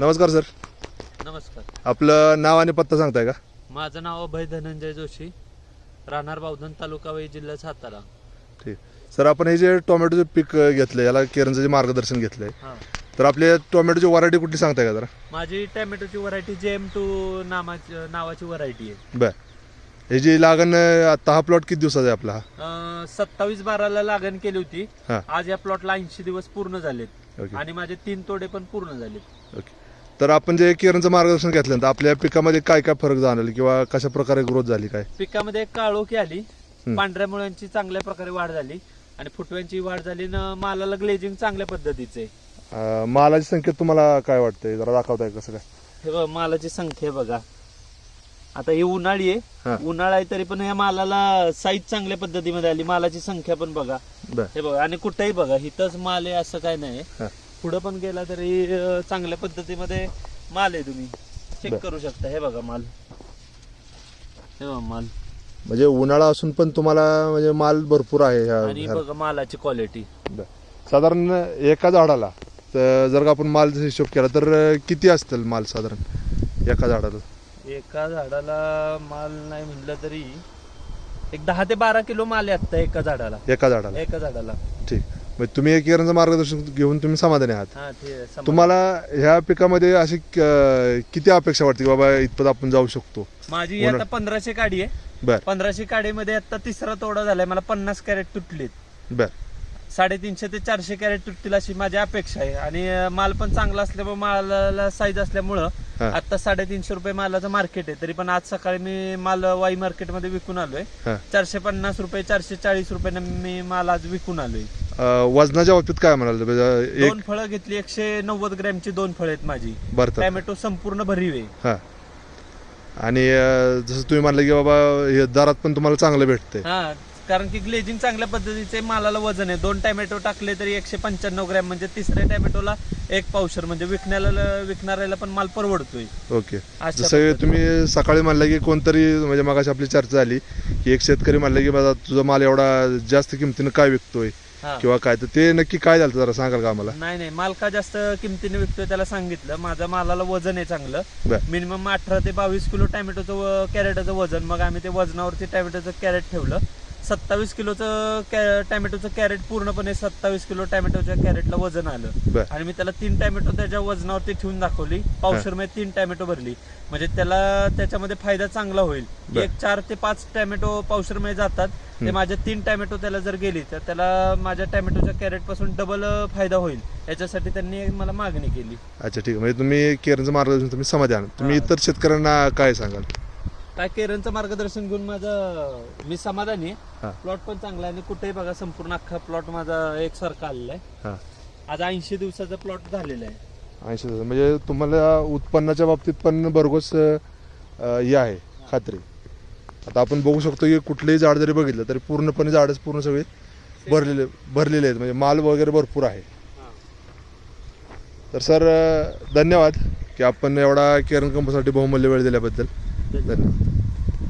नमस्कार सर. नमस्कार. आपलं नाव आणि पत्ता सांगताय का? माझं नाव अभय धनंजय जोशी. राहणार बावधन तालुका वै जिल्हा सातारा. ठीक. सर आपण हे जे टोमॅटोचे पीक अ, घेतलंय याला केरनचं जे मार्गदर्शन घेतलंय हां. तर आपल्या टोमॅटोची व्हरायटी कुठली सांगताय का जरा? माझी टॅमॅटोची व्हरायटी जे एम टू नामाची नावाची व्हरायटी आहे. बर. हे जी लागण अ, आता हा प्लॉट किती दिवसाचा आहे आपला हा? सत्तावीस बाराला लागण केली होती. हां. आज या प्लॉटला ऐंशी दिवस पूर्ण झालेत. ओके. आणि माझे तीन तोडे पण पूर्ण झालेत. ओके. तर आपण जे केरनचं मार्गदर्शन घेतल्यानंतर आपल्या पिकामध्ये काय काय फरक जाणवले किंवा कशा प्रकारे ग्रोथ झाली काय? पिकामध्ये काळोखी आली. पांढऱ्या मुळ्यांची चांगल्या प्रकारे वाढ झाली आणि फुटव्यांची वाढ झाली न मालाला ग्लेजिंग चांगल्या पद्धतीचे. अ, मालाची संख्या तुम्हाला काय वाटतंय? जरा दाखवताय कसं काय? हे बघ मालाची संख्या बघा. आता ही उन्हाळी हा. आहे उन्हाळा आहे तरी पण या मालाला साईज चांगल्या पद्धतीमध्ये आली. मालाची संख्या पण बघा. बर. हे बघा आणि कुठेही बघा इथंच माल आहे असं काय नाही. हा. पुढं पण गेला तरी चांगल्या पद्धतीमध्ये माल आहे तुम्ही. चेक. करू शकता. हे बघा माल. हे बघा माल. म्हणजे उन्हाळा असून पण तुम्हाला म्हणजे माल भरपूर आहे ह्या आणि ह्या- बघा मालाची क्वालिटी बर. साधारण एका झाडाला तर जर का आपण माल हिशोब केला तर किती असतील माल साधारण? एका झाडाला? एका झाडाला माल नाही म्हणलं तरी एक दहा ते बारा किलो माल आहे आता एका झाडाला. एका झाडाला. एका झाडाला. ठीक. म्हणजे तुम्ही एक मार्गदर्शन घेऊन तुम्ही समाधानी आहात. हा ते तुम्हाला ह्या पिकामध्ये अशी क- किती अपेक्षा वाटते की बाबा इथपर्यंत आपण जाऊ शकतो? माझी ही आता पंधराशे काडी आहे. बर. पंधराशे काडीमध्ये आता तिसरा तोडा झालाय. मला पन्नास कॅरेट तुटलेत. बर. साडेतीनशे ते चारशे कॅरेट तुटतील अशी माझी अपेक्षा आहे. आणि अं, माल पण चांगला असल्यामुळे मालाला साईज असल्यामुळं हा. आता साडेतीनशे रुपये मालाचं मार्केट आहे. तरी पण आज सकाळी मी माल वाई मार्केटमध्ये विकून आलोय. हा. चारशे पन्नास रुपये चारशे चाळीस रुपये मी माल आज विकून आलोय. अ, वजनाच्या बाबतीत काय म्हणाल म्हणजे एक दोन फळं घेतली एकशे नव्वद ग्रॅमची दोन फळं आहेत माझी. भरतात टॅमॅटो संपूर्ण भरीव आहे. हा. आणि अ, जसं तुम्ही म्हणलं की बाबा हे दरात पण तुम्हाला चांगलं भेटतंय. हा कारण की ग्लेजिंग चांगल्या पद्धतीचे मालाला वजन आहे. दोन टॅमॅटो टाकले तरी एकशे पंच्याण्णव ग्रॅम म्हणजे तिसऱ्या टॅमॅटोला एक पावशर म्हणजे विकण्याला विकणाऱ्याला पण माल परवडतोय. ओके. अशा जसं पद्धतीने. तुम्ही सकाळी म्हणलं की कोणतरी म्हणजे मगाशी आपली चर्चा झाली की एक शेतकरी म्हणलं की बाबा तुझा माल एवढा जास्त किमतीनं काय विकतोय? हा. किंवा काय? तर ते नक्की काय झालं जरा सांगाल का आम्हाला? नाही नाही. माल का जास्त किमतीने विकतोय त्याला सांगितलं. माझ्या मालाला वजन आहे चांगलं. मिनिमम अठरा ते बावीस किलो टॅमॅटोचं व- कॅरेटाचं वजन. मग आम्ही ते वजनावरती टॅमॅटोचं कॅरेट ठेवलं. सत्तावीस किलोचं टॅमॅटोचं कॅरेट पूर्णपणे सत्तावीस किलो टॅमॅटोच्या कॅरेटला वजन आलं. आणि मी त्याला तीन टॅमॅटो त्याच्या वजनावरती ठेवून दाखवली. पावशरमध्ये तीन टॅमॅटो भरली. म्हणजे त्याला त्याच्यामध्ये फायदा चांगला होईल. एक चार ते पाच टॅमॅटो पावशरमध्ये जातात. ते. माझ्या तीन टॅमॅटो त्याला जर गेली तर त्याला माझ्या टॅमॅटोच्या कॅरेटपासून डबल फायदा होईल. याच्यासाठी त्यांनी मला मागणी केली. अच्छा ठीक आहे. म्हणजे तुम्ही केरनचं मार्गदर्शन तुम्ही समाधान. तुम्ही. इतर शेतकऱ्यांना काय सांगाल? काय केरनचं मार्गदर्शन घेऊन माझं मी समाधानी हा. आहे प्लॉट पण चांगला आहे आणि कुठेही बघा संपूर्ण अख्खा प्लॉट माझा एकसारखा आलेला आहे. हां. आज ऐंशी दिवसाचा प्लॉट झालेला आहे. ऐंशी हजार. म्हणजे तुम्हाला उत्पन्नाच्या बाबतीत पण भरघोस अ, हे आहे खात्री. आता आपण बघू शकतो की कुठलेही झाड जरी बघितलं तरी पूर्णपणे झाडच पूर्ण सगळे भरलेले भरलेले आहेत. म्हणजे माल वगैरे भरपूर आहे. तर सर अ, धन्यवाद की आपण एवढा केरन कंपनीसाठी बहुमूल्य वेळ दिल्याबद्दल. धन्यवाद